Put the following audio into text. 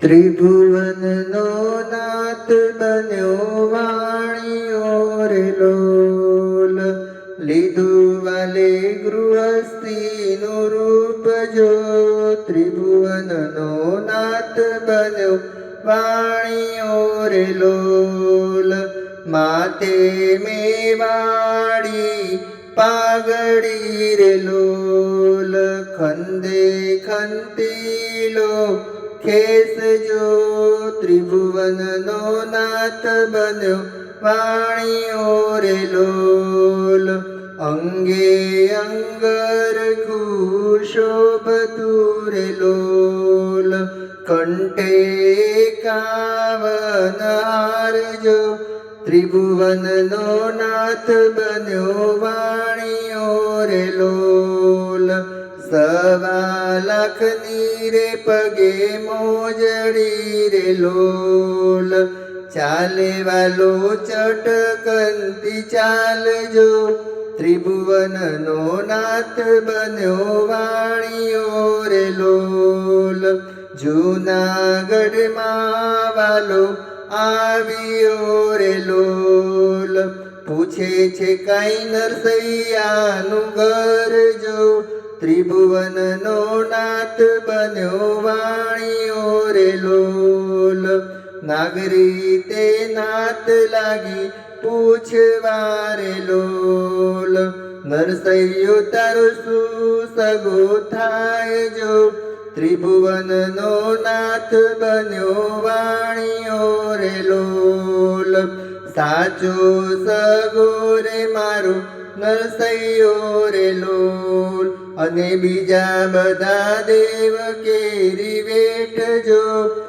ત્રિભુવનનો નાથ બન્યો વાણીઓ રે લોલ. લીધું વાલે ગૃહસ્થીનું રૂપ જો ત્રિભુવનનો નાથ બન્યો વાણીઓ રે લોલ. માતે મેવાડી પાગડી રે લોલ. ખંદે ખંતીલો ખેસ જો ત્રિભુવનનો નાથ બન્યો વાણીઓ રે લોલ અંગે અંગર શોભતું રે લોલ કંઠે કાવન હારજો ત્રિભુવનનો નાથ બન્યો વાણીઓ સવા લાખની રે પગે મોજડી રે લોલ. ચાલે વાલો ચટકંતી ચાલજો. ત્રિભુવનનો નાથ બન્યો વાણીઓ રે લોલ. જૂનાગઢમાં વાલો આવ્યો રે લોલ. પૂછે છે કઈ નરસૈયાનું ઘર? ત્રિભુવનનો નાથ બન્યો વાણીઓ રે લોલ. નાગરી તે નાથ લાગી પૂછવા રે લોલ. નરસૈયો તારો શું સગો થાય જો. ત્રિભુવનનો નાથ બન્યો વાણીઓ રે લોલ. સાચો સગોરે મારું નરસૈયો રે લોલ. અને બીજા બધા દેવ કેરી વેઠજો.